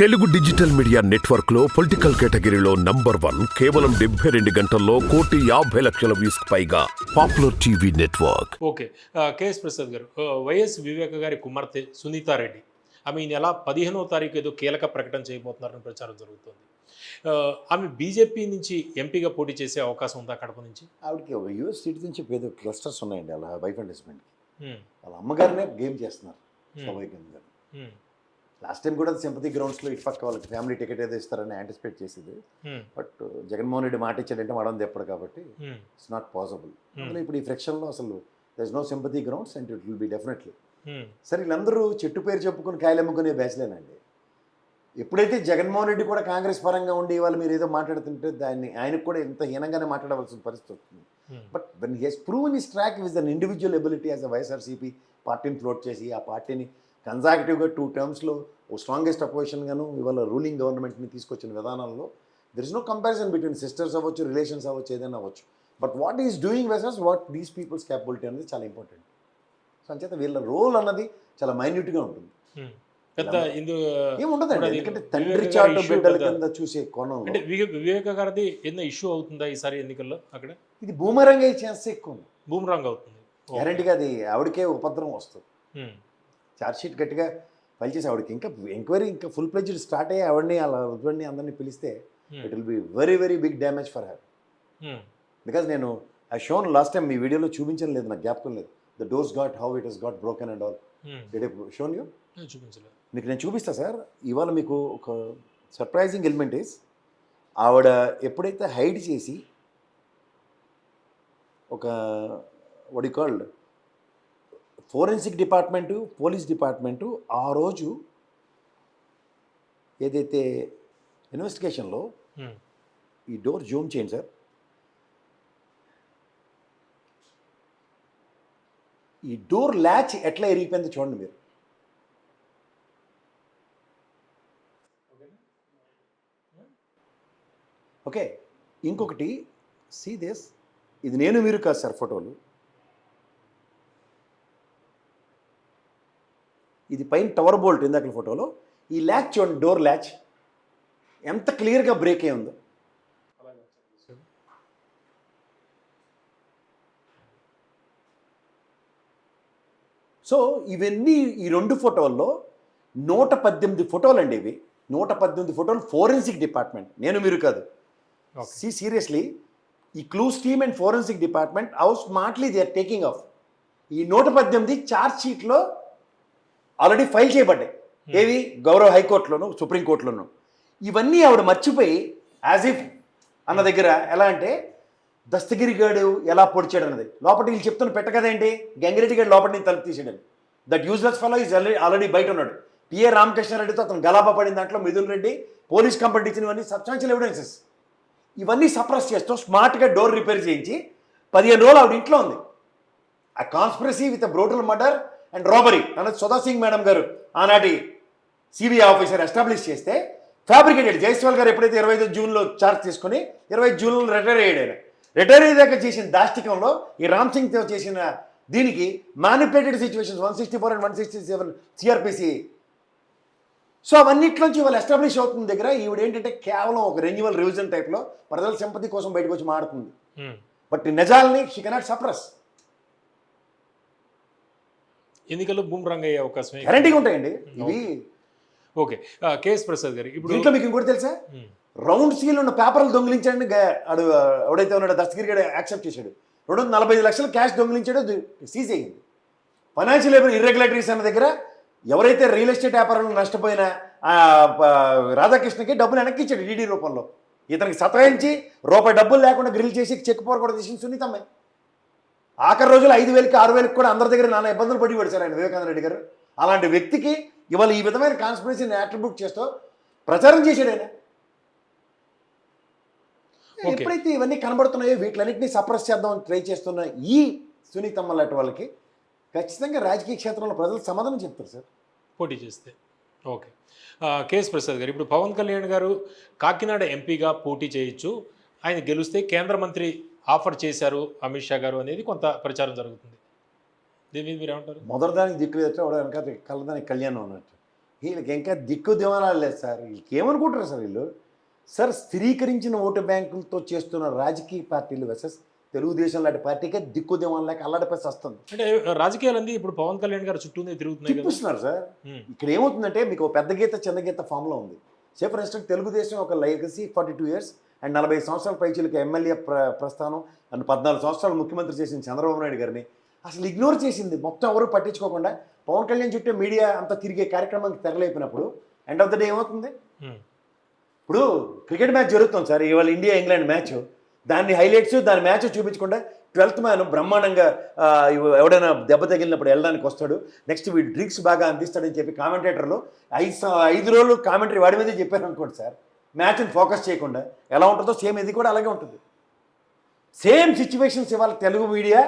Telugu digital media నెట్వర్క్లో political కేటగిరీలో number one కేవలం డెబ్బై రెండు గంటల్లో కోటి యాభై లక్షల వ్యూస్ పైగా popular TV network. Okay. K S Prasad garu Y S Viveka గారి కుమార్తె సునీతారెడ్డి ఆమె ఈ నెల పదిహేనవ తారీఖు ఏదో కీలక ప్రకటన చేయబోతున్నారని ప్రచారం జరుగుతుంది. ఆమె బీజేపీ నుంచి ఎంపీగా పోటీ చేసే అవకాశం ఉందా కడప నుంచి? ఆవిడకి యూఎస్ సిటిజన్షిప్ ఏదో క్లస్టర్స్ ఉన్నాయండి అలా వైఫ్ అండ్ హస్బెండ్కి. వాళ్ళ అమ్మగారినే గేమ్ చేస్తున్నారు. స్వాభావికంగా లాస్ట్ టైం కూడా సింపతి గ్రౌండ్స్లో ఇటు పక్క వాళ్ళకి ఫ్యామిలీ టికెట్ ఏదో ఇస్తారని యాంటిసిపేట్ చేసేది. ఉమ్, బట్ జగన్మోహన్ రెడ్డి మాట ఇచ్చాడంటే మడం తెప్పడు కాబట్టి ఇట్స్ నాట్ పాసిబుల్ Hmm. అందులో ఇప్పుడు ఈ ఫ్రిక్షన్లో అసలు there is no sympathy grounds and it will be definitely సరే వీళ్ళందరూ చెట్టు పేరు చెప్పుకొని కాయలు అమ్ముకునే బ్యాచ్లేనండి ఎప్పుడైతే జగన్మోహన్ రెడ్డి కూడా కాంగ్రెస్ పరంగా ఉండి వాళ్ళు మీరు ఏదో మాట్లాడుతుంటే దాన్ని ఆయనకు కూడా ఇంత హీనంగానే మాట్లాడవలసిన పరిస్థితి వస్తుంది. But when he's proven his track with an individual ability as a Y S R C P పార్టీని ఫ్లోట్ చేసి ఆ పార్టీని కన్జాక్టివ్గా టూ టర్మ్స్లో ఓ స్ట్రాంగెస్ట్ అపోజిషన్గాను ఇవాళ రూలింగ్ గవర్నమెంట్ని తీసుకొచ్చిన విధానంలో there is no comparison between sisters అవ్వచ్చు రిలేషన్స్ అవ్వచ్చు ఏదైనా అవ్వచ్చు. But what is doing versus what these peoples capability అనేది చాలా ఇంపార్టెంట్ సో అంచేత వీళ్ళ రోల్ అన్నది చాలా మైన్యూట్గా ఉంటుంది. పెద్ద ఇందు ఏముండదండి ఎందుకంటే తండ్రి చాటు బిడ్డల కింద చూసే అంటే వివే- వివేక గారిది ఏదైనా ఇష్యూ అవుతుందా ఈసారి ఎన్నికల్లో అక్కడ? ఇది భూమరంగా ఛాన్స్ ఎక్కువ బూమరాంగ్ అవుతుంది. గ్యారంటీగా అది ఆవిడకే ఉపద్రవం వస్తుంది. ఛార్జ్షీట్ గట్టిగా ఫైల్ చేసి ఆవిడకి. ఇంకా ఎంక్వైరీ ఇంకా ఫుల్ ప్లెజ్డ్ స్టార్ట్ అయ్యి ఆవిడని అలా హస్బెండ్ని అందరినీ పిలిస్తే it will be very very big damage for her because నేను ఆ షోన్ లాస్ట్ టైం మీ వీడియోలో చూపించడం లేదు నాకు జ్ఞాపకం లేదు. The doors got how it is got broken and all. Did shown you చూపించలేదు. మీకు నేను చూపిస్తా సార్. ఇవాళ మీకు ఒక సర్ప్రైజింగ్ ఎలిమెంట్ ఇస్ ఆవిడ ఎప్పుడైతే హైడ్ చేసి ఒక వడి called forensic department police department ఆ రోజు ఏదైతే ఇన్వెస్టిగేషన్లో ఉమ్, ఈ డోర్ జూమ్ చేయండి సార్. ఈ డోర్ ల్యాచ్ ఎట్లా ఎరిగిపోయిందో చూడండి మీరు. ఓకే. ఇంకొకటి సీ దిస్ ఇది నేను మీరు కాదు సార్ ఫోటోలు. ఇది పైన టవర్ బోల్ట్ ఇందాక ఫోటోలో ఈ ల్యాచ్ చూడండి డోర్ ల్యాచ్ ఎంత క్లియర్గా బ్రేక్ అయి ఉందో. సో ఇవన్నీ ఈ రెండు ఫోటోల్లో నూట పద్దెనిమిది ఫోటోలు అండి ఇవి. నూట పద్దెనిమిది ఫోటోలు ఫోరెన్సిక్ డిపార్ట్మెంట్ నేను మీరు కాదు. సి సీరియస్లీ ఈ clues team and forensic department how smartly they are taking off ఈ నూట పద్దెనిమిది ఛార్జ్ షీట్లో ఆల్రెడీ ఫైల్ చేయబడ్డాయి. ఏవి? గౌరవ హైకోర్టులోను సుప్రీంకోర్టులోను. ఇవన్నీ ఆవిడ మర్చిపోయి యాజ్ ఇఫ్ అన్న దగ్గర ఎలా అంటే దస్తగిరి గాడు ఎలా పొడిచాడు అన్నది లోపల వీళ్ళు చెప్తున్న పెట్టకదేంటి గంగిరెడ్డి గారు లోపల నుంచి తలుపు తీసాడు that useless fellow is already బయట ఉన్నాడు. పిఏ రామకృష్ణారెడ్డితో అతను గలాబా పడిన దాంట్లో మిథున్ రెడ్డి పోలీస్ కంప్లైంట్ ఇచ్చినవన్నీ సబ్స్టాన్షియల్ ఎవిడెన్సెస్ ఇవన్నీ సప్రెస్ చేస్తూ స్మార్ట్గా డోర్ రిపేర్ చేయించి పదిహేను రోజులు ఆవిడ ఇంట్లో ఉంది. ఆ conspiracy with brutal murder and robbery అన్నది సుధా సింగ్ మేడం గారు ఆనాటి సిబిఐ ఆఫీసర్ ఎస్టాబ్లిష్ చేస్తే ఫ్యాబ్రికేటెడ్ జైస్వాల్ గారు ఎప్పుడైతే ఇరవై ఐదు జూన్లో ఛార్జ్ తీసుకొని ఇరవై జూన్లో రిటైర్ అయ్యాడు రిటైర్ అయ్యాక చేసిన దాష్టికంలో ఈ రామ్ సింగ్తో చేసిన దీనికి manipulated situations one sixty four and one sixty seven C R P C so అవన్నిట్లోంచి వాళ్ళు ఎస్టాబ్లిష్ అవుతున్న దగ్గర ఈవిడ ఏంటంటే కేవలం ఒక రెన్యువల్ రివిజన్ టైప్లో ప్రజల సింపతి కోసం బయటకు వచ్చి మాడుతుంది. ఉమ్. బట్ నిజాలని షీ కెనాట్ సప్రెస్ ఎన్నికల్లో బూమరాంగ్ అయ్యే అవకాశం గ్యారంటీగా ఉంటాయండి. ఇవి ఓకే. కేఎస్ ప్రసాద్ గారు ఇప్పుడు దీంట్లో మీకు ఇంకోటి తెలుసా? రౌండ్ సీల్ ఉన్న పేపర్లు దొంగిలించాడని ఆడు ఎవడైతే ఉన్నాడో దస్తగిరి గడ యాక్సెప్ట్ చేశాడు. రెండు వందల నలభై ఐదు లక్షలు క్యాష్ దొంగిలించాడో సీజ్ అయ్యింది. ఫైనాన్షియల్ ఇర్రెగ్యులేటరీస్ అన్న దగ్గర ఎవరైతే రియల్ ఎస్టేట్ వ్యాపారంలో నష్టపోయిన రాధాకృష్ణకి డబ్బులు వెనక్కి ఇచ్చాడు డీడీ రూపంలో. ఇతనికి సతాయించి రూపాయి డబ్బులు లేకుండా గ్రిల్ చేసి చెక్ పవర్ కూడా తీసిన సునీతమ్మే. ఆఖరి రోజులు ఐదు వేలకి ఆరు వేలకి కూడా అందరి దగ్గర నానా ఇబ్బందులు పడి పడిచారు ఆయన వివేకానంద రెడ్డి గారు. అలాంటి వ్యక్తికి ఇవాళ ఈ విధమైన కాన్స్పిరసీని అట్రిబ్యూట్ చేస్తూ ప్రచారం చేశాడు ఆయన. ఎప్పుడైతే ఇవన్నీ కనబడుతున్నాయో వీటిలన్నింటినీ సప్రెస్ చేద్దామని ట్రై చేస్తున్న ఈ సునీతమ్మ లాంటి వాళ్ళకి ఖచ్చితంగా రాజకీయ క్షేత్రంలో ప్రజలు సమాధానం చెప్తారు సార్. పోటీ చేస్తే. ఓకే. కేఎస్ ప్రసాద్ గారు ఇప్పుడు పవన్ కళ్యాణ్ గారు కాకినాడ ఎంపీగా పోటీ చేయొచ్చు. ఆయన గెలిస్తే కేంద్ర మంత్రి ఆఫర్ చేశారు అమిత్ షా గారు అనేది కొంత ప్రచారం జరుగుతుంది. దీని మీద మీరు ఏమంటారు మొదటి దానికి దిక్కు వాడు వెనక కళ్ళదానికి కళ్యాణం అన్నట్టు. వీళ్ళకి ఇంకా దిక్కు దివానాలు లేదు సార్. వీళ్ళకి ఏమనుకుంటారు సార్ వీళ్ళు? సార్ స్థిరీకరించిన ఓటు బ్యాంకులతో చేస్తున్న రాజకీయ పార్టీలు వెసెస్ తెలుగుదేశం లాంటి పార్టీకే దిక్కు దివాన్ లేక అల్లాడిపోయి వస్తుంది. అంటే రాజకీయాలంది ఇప్పుడు పవన్ కళ్యాణ్ గారు చుట్టూనే తిరుగుతున్నాయి కదా. తిప్పిస్తున్నారు సార్. ఇక్కడ ఏమవుతుందంటే మీకు పెద్ద గీత చిన్న గీత ఫామ్లో ఉంది. సే ఫర్ ఇన్స్టెంట్ తెలుగుదేశం ఒక legacy forty two years and నలభై సంవత్సరాల పైచీలకి ఎమ్మెల్యే ప్ర ప్రస్థానం అండ్ పద్నాలుగు సంవత్సరాలు ముఖ్యమంత్రి చేసిన చంద్రబాబు నాయుడు గారిని అసలు ఇగ్నోర్ చేసింది. మొత్తం ఎవరు పట్టించుకోకుండా పవన్ కళ్యాణ్ చుట్టూ మీడియా అంతా తిరిగే కార్యక్రమానికి తెరలేపినప్పుడు ఎండ్ ఆఫ్ ద డే ఏమవుతుంది? ఇప్పుడు క్రికెట్ మ్యాచ్ జరుగుతుంది సార్. ఇవాళ ఇండియా ఇంగ్లాండ్ మ్యాచ్. దాన్ని హైలైట్స్ దాని మ్యాచ్ చూపించకుండా ట్వెల్త్ మ్యాన్ బ్రహ్మాండంగా ఎవడైనా దెబ్బ తగిలినప్పుడు వెళ్ళడానికి వస్తాడు. నెక్స్ట్ వీడు డ్రింక్స్ బాగా అందిస్తాడని చెప్పి కామెంటేటర్లు ఐదు ఐదు రోజులు కామెంటరీ వాడి మీదే చెప్పారు అనుకోండి సార్. మ్యాచ్ని ఫోకస్ చేయకుండా ఎలా ఉంటుందో సేమ్ ఇది కూడా అలాగే ఉంటుంది. సేమ్ సిచ్యువేషన్స్ ఇవాళ తెలుగు మీడియా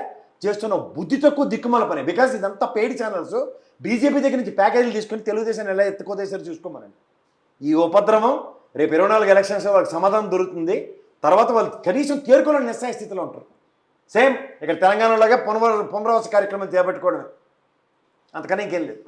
చేస్తున్న బుద్ధి తక్కువ దిక్కుమల పని. బికాస్ ఇదంతా పెయిడ్ ఛానల్స్. బీజేపీ దగ్గర నుంచి ప్యాకేజీలు తీసుకుని తెలుగుదేశాన్ని ఎలా ఎత్తుకోదేశారు చూసుకోమనండి. ఈ ఉపద్రవం రేపు ఇరవై నాలుగు ఎలక్షన్స్ వాళ్ళకి సమాధానం దొరుకుతుంది. తర్వాత వాళ్ళు కనీసం తేరుకోలేని నిస్సాయ స్థితిలో ఉంటారు. సేమ్ ఇక్కడ తెలంగాణలోగా పునర పునరావాస కార్యక్రమం చేపట్టుకోవడమే. అంతకన్నా ఇంకేం లేదు.